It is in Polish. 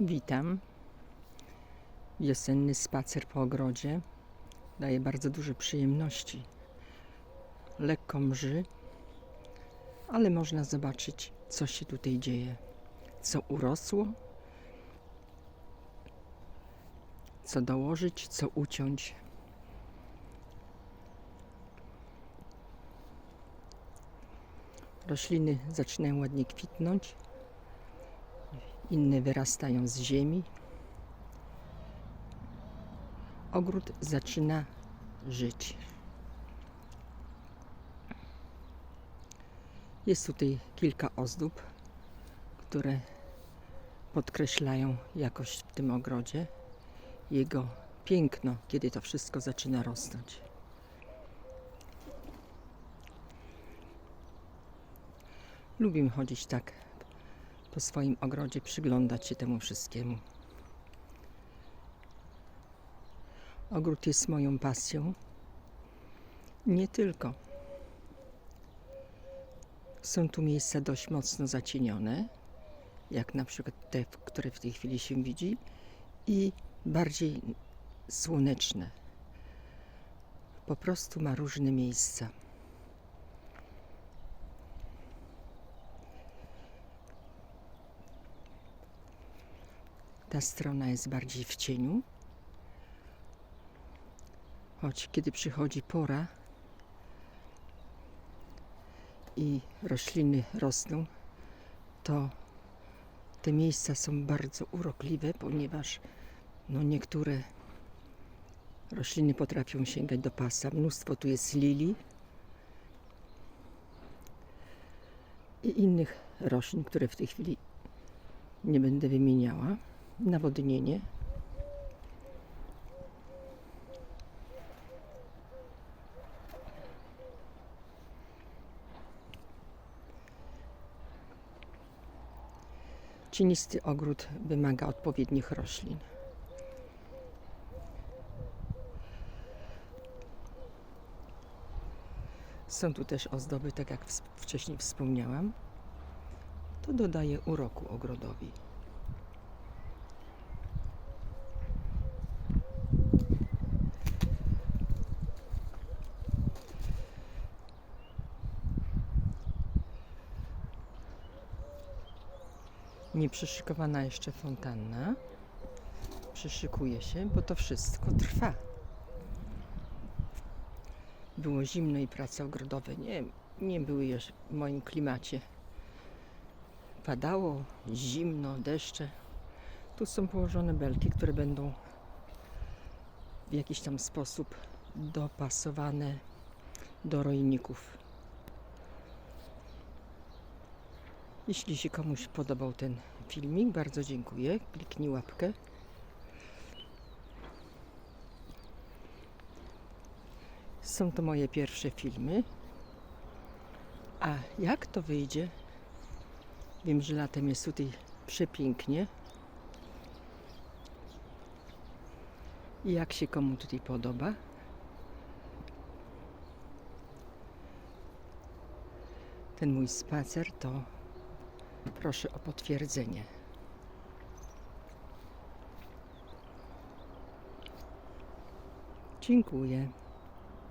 Witam. Wiosenny spacer po ogrodzie daje bardzo duże przyjemności. Lekko mrzy, ale można zobaczyć, co się tutaj dzieje, co urosło, co dołożyć, co uciąć. Rośliny zaczynają ładnie kwitnąć, inne wyrastają z ziemi. Ogród zaczyna żyć. Jest tutaj kilka ozdób, które podkreślają jakość w tym ogrodzie, jego piękno, kiedy to wszystko zaczyna rosnąć. Lubim chodzić tak po swoim ogrodzie, przyglądać się temu wszystkiemu. Ogród jest moją pasją. Nie tylko. Są tu miejsca dość mocno zacienione, jak na przykład te, które w tej chwili się widzi, i bardziej słoneczne. Po prostu ma różne miejsca. Ta strona jest bardziej w cieniu, choć kiedy przychodzi pora i rośliny rosną, to te miejsca są bardzo urokliwe, ponieważ no niektóre rośliny potrafią sięgać do pasa. Mnóstwo tu jest lilii i innych roślin, które w tej chwili nie będę wymieniała. Nawodnienie. Cienisty ogród wymaga odpowiednich roślin. Są tu też ozdoby, tak jak wcześniej wspomniałam. To dodaje uroku ogrodowi. Nie przyszykowana jeszcze fontanna. Przyszykuje się, bo to wszystko trwa. Było zimno i prace ogrodowe nie, nie były już w moim klimacie. Padało, zimno, deszcze. Tu są położone belki, które będą w jakiś tam sposób dopasowane do rojników. Jeśli się komuś podobał ten filmik, bardzo dziękuję. Kliknij łapkę. Są to moje pierwsze filmy. A jak to wyjdzie? Wiem, że latem jest tutaj przepięknie. I jak się komu tutaj podoba? Ten mój spacer to Proszę o potwierdzenie. Dziękuję.